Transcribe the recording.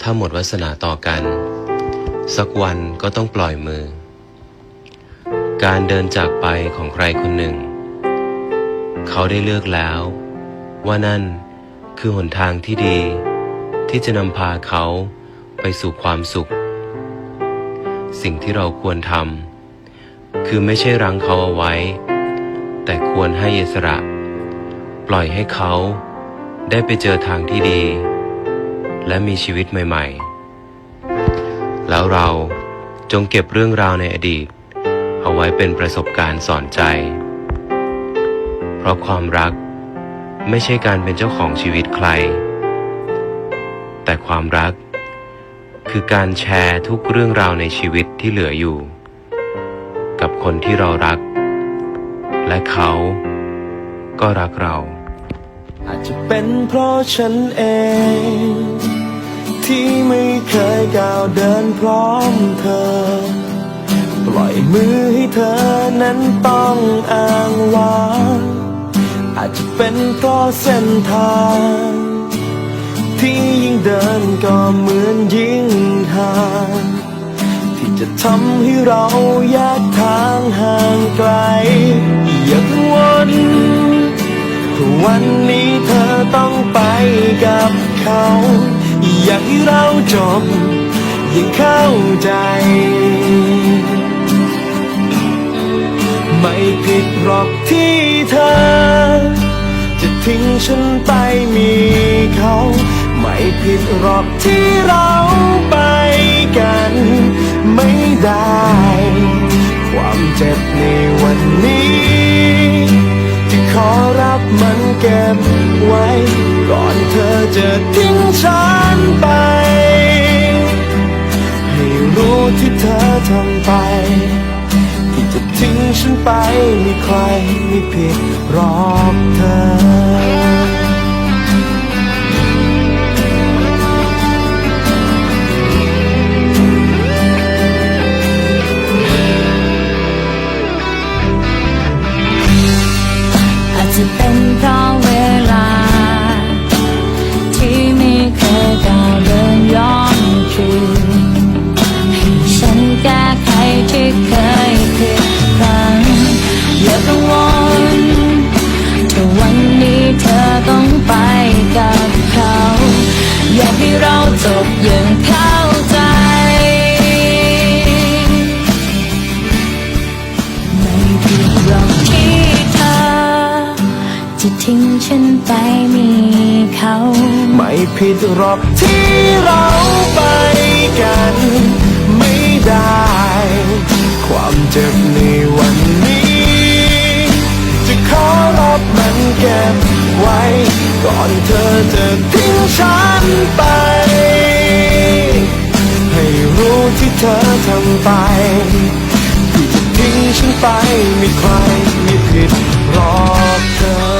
ถ้าหมดวาสนาต่อกัน สักวันก็ต้องปล่อยมือ การเดินจากไปของใครคนหนึ่ง เขาได้เลือกแล้ว ว่านั่นคือหนทางที่ดี ที่จะนำพาเขาไปสู่ความสุข สิ่งที่เราควรทำคือไม่ใช่รั้งเขาเอาไว้ แต่ควรให้อิสระ ปล่อยให้เขาได้ไปเจอทางที่ดี และมีชีวิตใหม่ ๆ แล้วเราจงเก็บเรื่องราวในอดีต เอาไว้เป็นประสบการณ์สอนใจ เพราะความรักไม่ใช่การเป็นเจ้าของชีวิตใคร แต่ความรักคือการแชร์ทุกเรื่องราวในชีวิตที่เหลืออยู่ กับคนที่เรารัก และเขาก็รักเรา อาจจะเป็นเพราะฉันเอง ที่ไม่เคยก้าวเดินพร้อมเธอ ปล่อยมือให้เธอนั้นต้องอ้างว้างอาจจะเป็นเพราะเส้นทาง ที่ยิ่งเดินก็เหมือนยิ่งห่างที่จะทำให้เราแยกทางห่างไกลอย่ากังวลวันนี้ ต้องไปกับเขา อยากให้เราจบยังเข้าใจ ไม่ผิดหรอกที่เธอ จะทิ้งฉันไปมีเขา ไม่ผิดหรอกที่เราไปกัน ไม่ได้ ไว้ ก่อนเธอจะทิ้งฉันไป ให้รู้ที่เธอทำไป ที่จะทิ้งฉันไปมีใครไม่ผิดรอกเธออาจจะเป็นเพราะ จะทิ้งฉันไปมีเขา ไม่ผิดหรอกที่เราไปกัน ไม่ได้ ความเจ็บในวันนี้ จะขอรับมันเก็บไว้ ก่อนเธอจะทิ้งฉันไป ให้รู้ที่เธอทำไปที่จะทิ้งฉันไปไม่ใครไม่ผิดหรอกเธอ